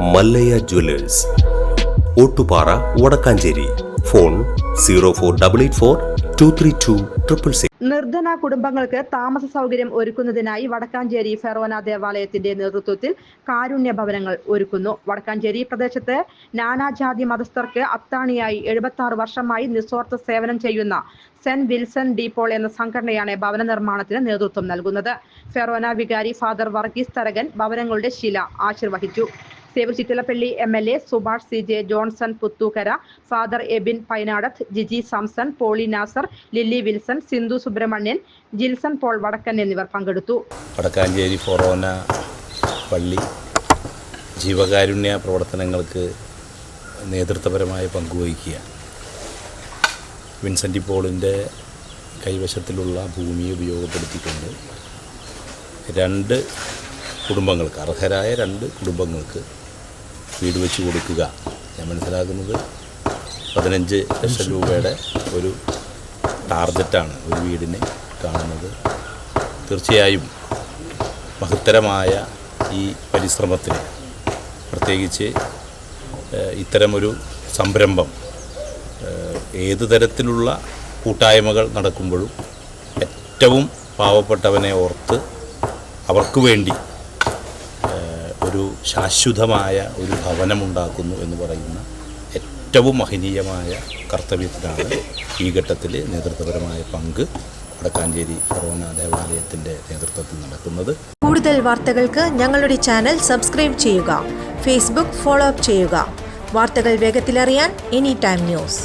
Mallayya jewellers. Ottupara Vadakkanchery. Phone zero four double eight four two three two triple six. നിർധന കുടുംബങ്ങൾക്ക് താമസ സൗകര്യം ഒരുക്കുന്നതിനായി വടക്കാഞ്ചേരി ഫെറോന ദേവാലയത്തിന്റെ നേതൃത്വത്തിൽ കാരുണ്യ ഭവനങ്ങൾ ഒരുക്കുന്നു. വടക്കാഞ്ചേരി പ്രദേശത്ത് നാനാജാതി മതസ്ഥർക്ക് അത്താണിയായി എഴുപത്തി ആറ് വർഷമായി നിസ്വാർത്ഥ സേവനം ചെയ്യുന്ന സെന്റ് വിൽസൺ ഡീപോൾ എന്ന സംഘടനയാണ് ഭവന നിർമ്മാണത്തിന് നേതൃത്വം നൽകുന്നത്. ഫെറോന വികാരി ഫാദർ വർഗീസ് തരകൻ ഭവനങ്ങളുടെ ശില ആശീർവഹിച്ചു. Xavier Chittilappilly M L A Subhash C J Johnson Puthookkara father Ebin Painadath Giji Samson Poly Nasar Lilly Wilson Sindhu Subramanian Jilson Paul Vadakkan എന്നിവർ പങ്കെടുത്തു. വടക്കാഞ്ചേരി ഫൊറോന പള്ളി ജീവകാരുണ്യ പ്രവർത്തനങ്ങൾക്ക് നേതൃത്വപരമായി പങ്കുവഹിക്കുക വിൻസെന്റ് പോളിന്റെ കൈവശത്തിലുള്ള ഭൂമി ഉപയോഗപ്പെടുത്തിക്കൊണ്ട് രണ്ട് കുടുംബങ്ങൾക്ക് അർഹരായ രണ്ട് കുടുംബങ്ങൾക്ക് വീട് വെച്ച് കൊടുക്കുക. ഞാൻ മനസ്സിലാക്കുന്നത് പതിനഞ്ച് ലക്ഷം രൂപയുടെ ഒരു ടാർഗറ്റാണ് ഒരു വീടിന് കാണുന്നത്. തീർച്ചയായും മഹത്തരമായ ഈ പരിശ്രമത്തിന് പ്രത്യേകിച്ച് ഇത്തരമൊരു സംരംഭം ഏത് തരത്തിലുള്ള കൂട്ടായ്മകൾ നടക്കുമ്പോഴും ഏറ്റവും പാവപ്പെട്ടവനെ ഓർത്ത് അവർക്ക് വേണ്ടി ഒരു ശാശ്വതമായ ഒരു ഭവനമുണ്ടാക്കുന്നു എന്ന് പറയുന്ന ഏറ്റവും മഹനീയമായ കർത്തവ്യത്തിനാണ് ഈ ഘട്ടത്തിൽ നേതൃത്വപരമായ പങ്ക് വടക്കാഞ്ചേരി ഫറോന ദേവാലയത്തിന്റെ നേതൃത്വത്തിൽ നടക്കുന്നത്. കൂടുതൽ വാർത്തകൾക്ക് ഞങ്ങളുടെ ചാനൽ സബ്സ്ക്രൈബ് ചെയ്യുക ഫേസ്ബുക്ക് ഫോളോ അപ്പ് ചെയ്യുക. വാർത്തകൾ വേഗത്തിലറിയാൻ എനി ടൈം ന്യൂസ്.